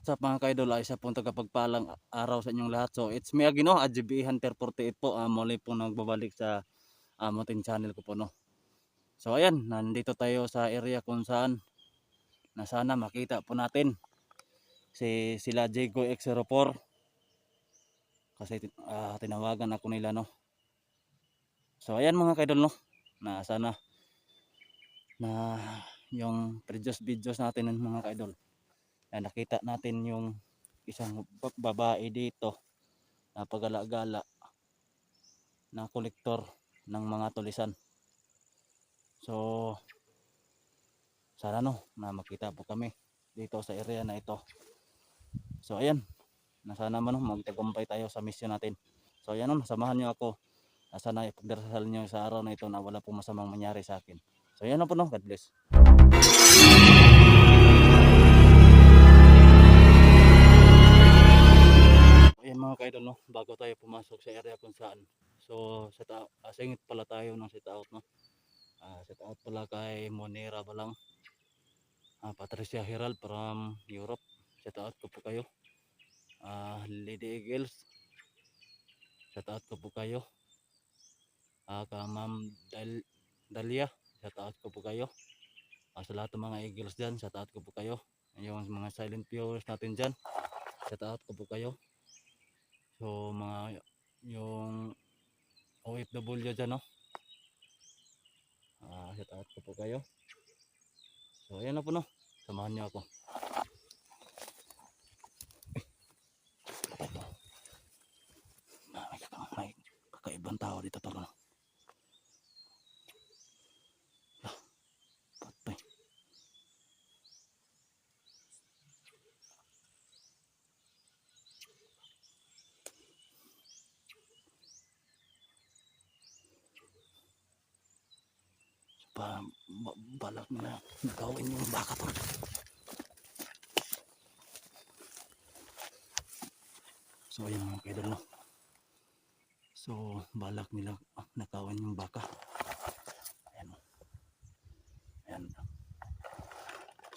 what's up mga kaidol ay isa pong tagapagpalang araw sa inyong lahat. So it's me again no, AJB Hunter 48 po. Uh, muli pong nagbabalik sa uh, mountain channel ko po no. So ayan, nandito tayo sa area kung saan na sana makita po natin si sila Jago X04 kasi uh, tinawagan ako nila no. So ayan mga kaidol no, na sana na yung previous videos natin ng mga kaidol na nakita natin yung isang ba- babae dito na pagala-gala na kolektor ng mga tulisan. So, sana no, na makita po kami dito sa area na ito. So, ayan, na sana man no, magtagumpay tayo sa mission natin. So, ayan no, samahan nyo ako. Na sana ipagdarasal nyo sa araw na ito na wala pong masamang mangyari sa akin. So, ayan na po no, God bless. Mga kaidol no, bago tayo pumasok sa area kung saan. So, set out, uh, pala tayo ng set out no. Uh, set out pala kay Monera Balang. Uh, Patricia Herald from Europe. Set out ko po kayo. Uh, Lady Eagles. Set out ko po kayo. Uh, ka Ma'am Dal Dalia. Set out ko po kayo. Uh, sa lahat ng mga Eagles dyan, set out ko po kayo. Yung mga silent viewers natin dyan. Set out ko po kayo. So mga yung OFW dyan no. Ah, shout out ko po kayo. So ayan na po no. Samahan niyo ako. May kakaibang tao dito talo. Ah, patay. ba, ba, balak na gawin yung baka to. So ayan mga kaidol no. So balak nila ah, nakawin yung baka. Ayan. Ayan.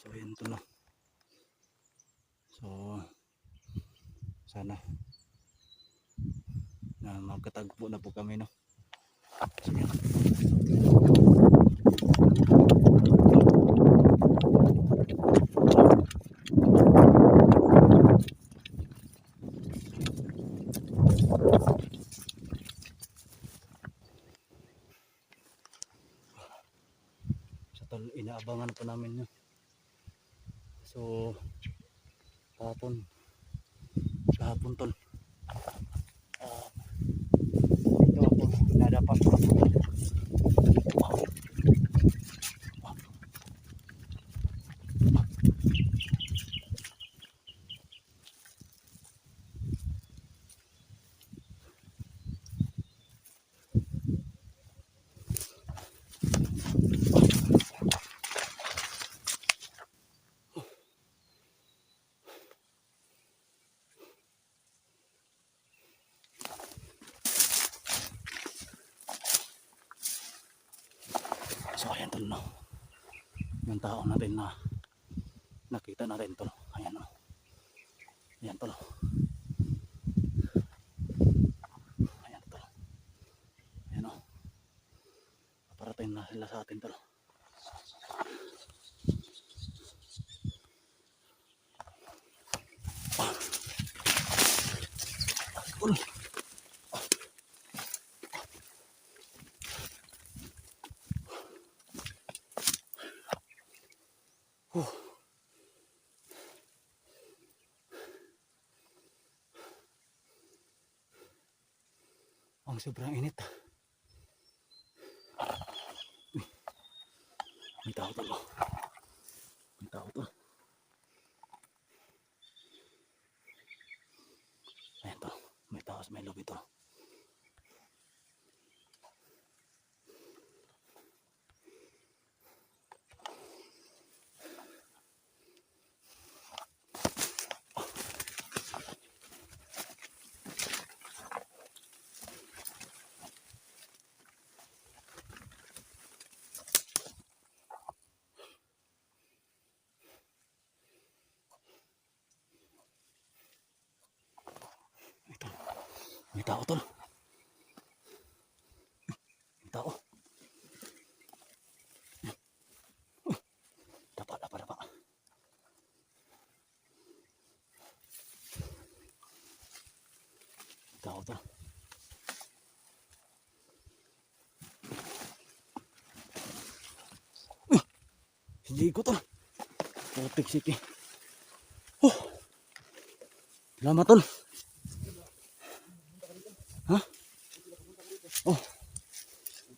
So ayan to no. So sana na magkatagpo na po kami no. So. Tol inaabangan pa namin yun. So kahapon. Kahapon tol Ah, ito ako nadapat ko wow. Wow. So ayan tol no. Yung tao natin na nakita na rin tol. Ayan no. Ayan tol. Ayan tol. Ayan no. Paparating na sila sa atin. Tol. Sobrang init. Uy. May tao oh. May tao tol. Ayan tol. May tao may lobby. May tao tol. May tao. Uy, Dapa, dapa, dapa. May Tao tol. Hindi ko tol. Putik City. Oh. Salamat tol. Ha? Oh.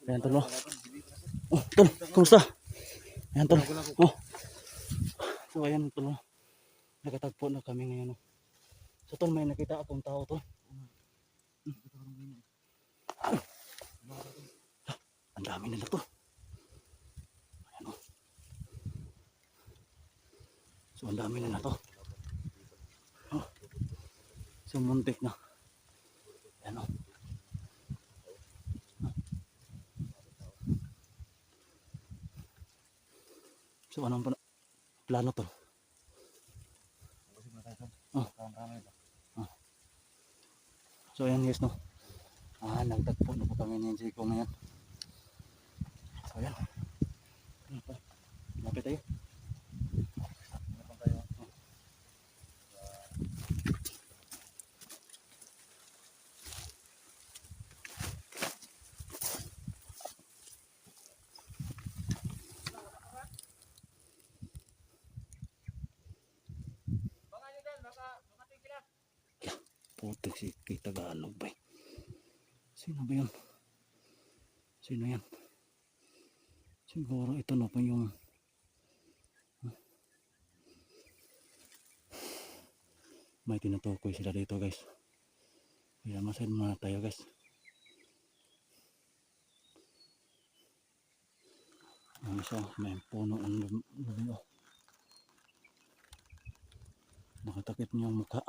Ayan tol. Oh, oh tol. Kumusta? Ayan tol. Oh. So ayan tol. oh. Nakatagpo na kami ngayon. oh. So tol, may nakita akong tao tol. Ang dami nila tol. Ayan oh. So ang dami nila to. Oh. So muntik na. Ayan o. So anong pala- plano to? Oh. So ayan guys no. Ah, nagtagpo na po kami ni Jiko ngayon. So ayan. Ano? Lapit tayo. Putik si kay Tagalog ba? eh? Sino ba yun? Sino yan? Siguro ito na po yung may tinutukoy sila dito guys. Kaya masan muna tayo guys. Ang isa, may puno ang oh. Nakatakip niya ang mukha.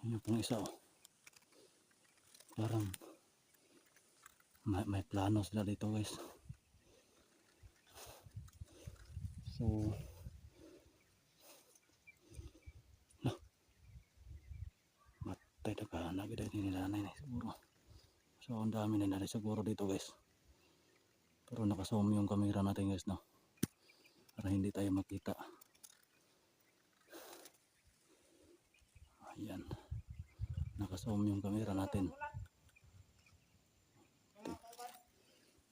Ayun pong isa oh. Parang may, may plano sila dito guys. So no. Matay na ka na gid ni nanay ni siguro. So ang dami na nari siguro dito guys. Pero nakazoom yung camera natin guys no. Para hindi tayo makita. Ayan. Nakazoom yung camera natin.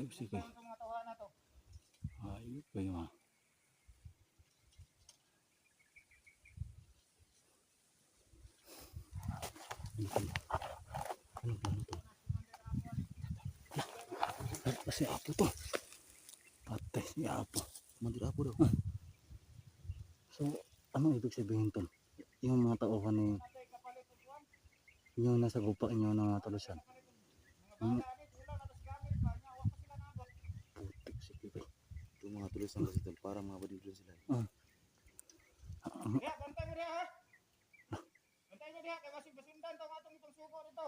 Buti sige. Ayun kayo ha. Ano plano? Ano to? Ay, kasi apo to. Patay si apo. Mandir apo daw. So, ano ibig sabihin to? Yung mga tauhan ni yung nasa gupa inyo na mga talusan. Hmm. Putik si Pipe. Ng kasi tol, para mga badiblon sila. Ah, Diha, bantay mo diha ha. Bantay mo diha kay basig basindan tong atong itong suko dito.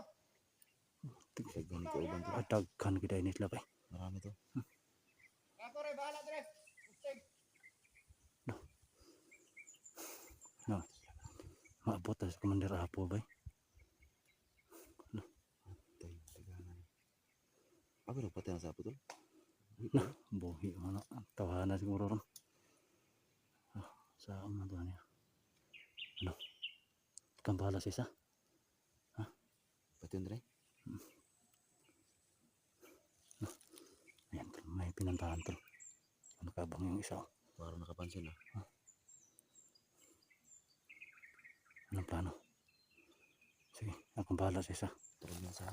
ka uban to. Atagkan kita ini sila pa. eh. Marami to. Ako re bahala dire. Ustig. No. Maabot na sa Commander Apo ba? eh? Tay, daghanan. Ako daw patay sa apo tol. Na, buhi mo na. Tawanan siguro ron. Ah, sa mga doon niya. Ano? Kambala sa isa. Pati yun dre. Ayan, tol, may pinantahan tol. Ano kabang yung isa? oh. Para nakapansin na. Anong plano? Sige, akong bahala sa isa. Tara na sa.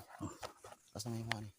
Asa nga yung mga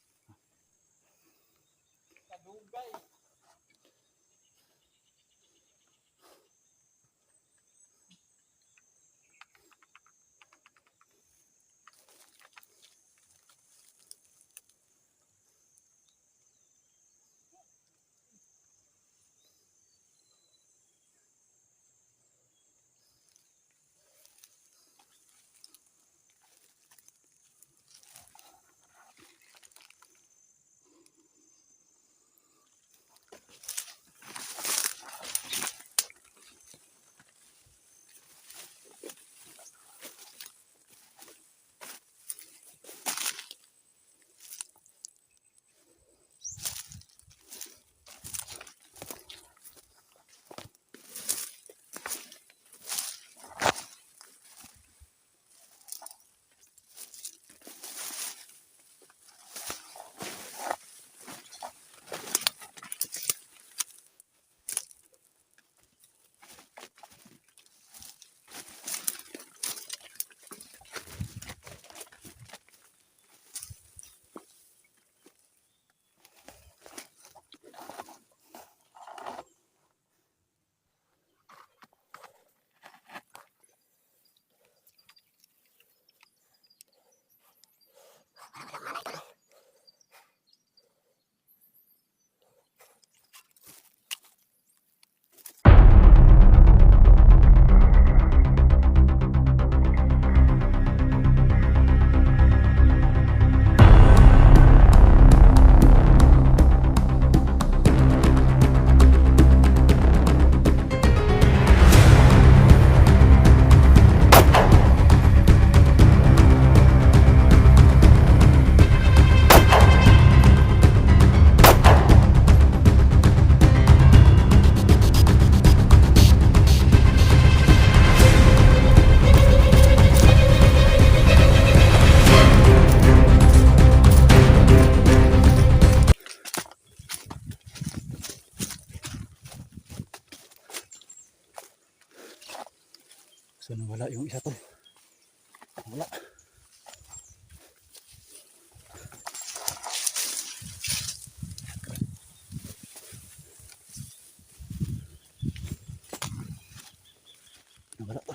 Nawala to.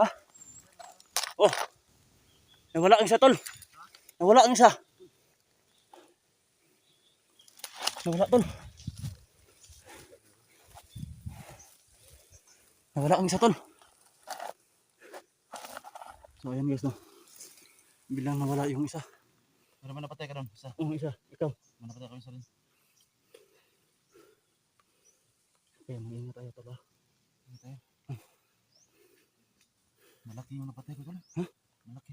Wala. Oh. Nawala ang isa tol. Nawala ang isa. Nawala tol. Nawala ang isa tol. So ayan guys no. Bilang nawala yung isa. Pero man napatay ka ron. Isa. Yung isa. Ikaw. Man napatay ka isa rin. Kaya mag-ingat tayo tol ah. Ano tayo? Malaki yung napatay ko tol. Huh? Malaki.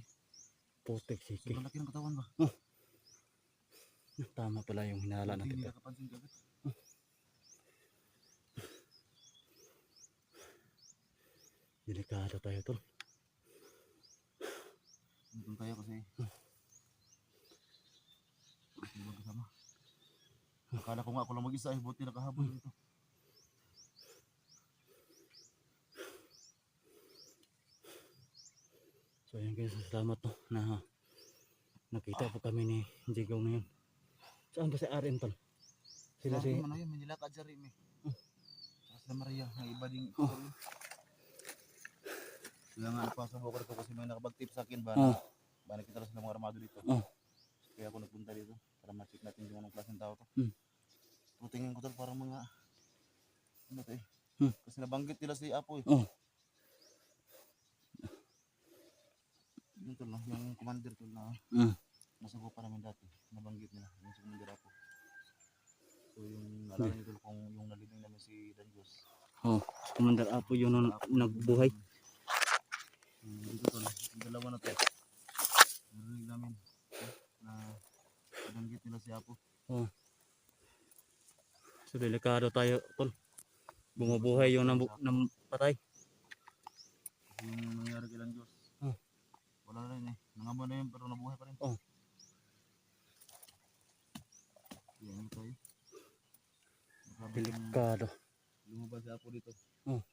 Putik sige. Sobrang laki ng katawan ba? Tama pala yung hinala Hindi natin. nila tol. kapansin Delikado tayo tol. Nandun tayo kasi. Hindi kasama. Akala ko nga ako lang mag-isa eh. Buti nakahabol dito. So ayan guys, salamat no na nakita po kami ni Jigaw ngayon. Saan ba si Aaron tol? Sila si Ano yun, may nilakad siya rin eh. Saka sila Maria, may iba ding Oh. Sila nga napasabok ko kasi may nakapag-tip sa akin ba Oh. na ba nakita na sila mga armado dito. Oh. Kaya ako nagpunta dito para ma-check natin kung anong klaseng tao to. Hmm. So tingin ko tol parang mga ano to eh. Hmm. Kasi nabanggit nila si Apo eh. Oh. Yun tol no, yung commander tol na Mm. nasagot pa namin dati. Nabanggit nila yung si commander Apo. So yung niyo tol kung yung nalibing namin si Danjos. Oh, Commander Apo yun ang nagbuhay. Hmm, dito tol, yung dalawa na to. Narinig namin eh, na nabanggit nila si Apo. So delikado tayo tol. Bumubuhay yung nam nam patay. Yung nangyari kay Danjos. Oh. Wala na rin eh. Nangamba na yun pero nabuhay pa rin. Oh. Yan tayo. Delikado. lumabas si Apo dito. Oh.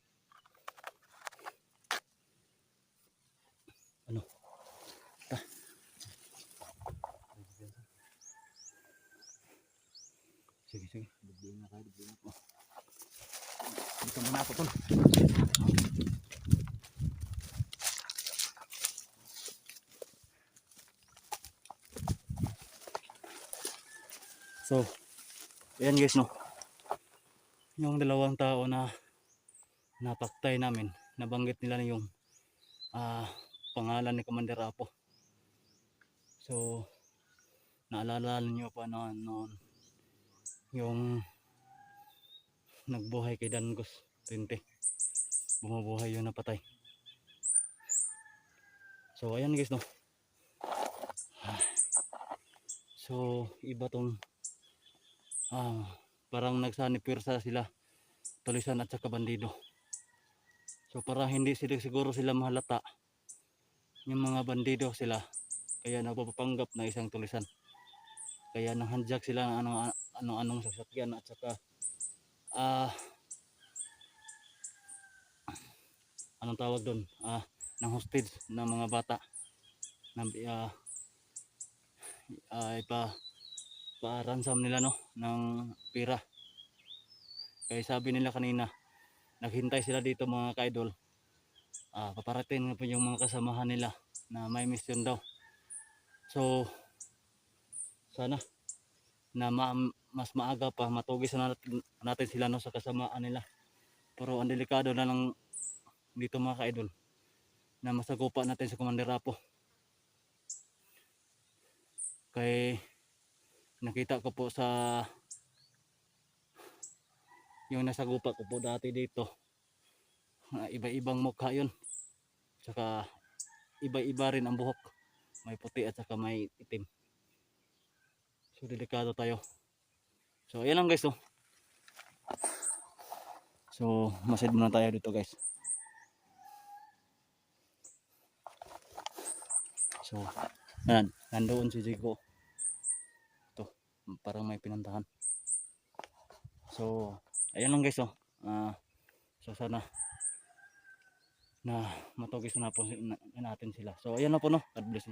Ano? Ta. Sige, sige. Bigyan na kayo, bigyan na. Dito muna ako tol. So, ayan guys no. Yung dalawang tao na napaktay namin, nabanggit nila na yung ah, pangalan ni Commander Apo. So, naalala niyo pa noon, noon yung nagbuhay kay Dangos 20 bumubuhay yun napatay. So ayan guys no. So iba tong ah, parang nagsanipirsa sila tulisan at saka bandido. So para hindi sila siguro sila mahalata yung mga bandido sila. Kaya nagpapapanggap na isang tulisan. Kaya nang handjak sila ng ano ano anong sasakyan at saka ah anong tawag doon ah ng hostage ng mga bata. Na ah ah, ipa pa-ransom nila no ng pira kaya sabi nila kanina naghintay sila dito mga kaidol ah paparating na po yung mga kasamahan nila na may mission daw. So sana na ma- mas maaga pa matugis na natin, natin sila no sa kasamaan nila. Pero ang delikado na lang dito mga kaidol na masagupa natin sa Commander Apo. Kay nakita ko po sa yung nasagupa ko po dati dito ah, iba-ibang mukha yun saka iba-iba rin ang buhok may puti at saka may itim so delikado tayo so ayan lang guys oh. So, masid muna tayo dito guys. So, yan, nandoon si Jigo. Ito, parang may pinuntahan. So, ayun lang guys oh. Ah, so sana na matugis na po natin sila. So, ayan na po no. God bless.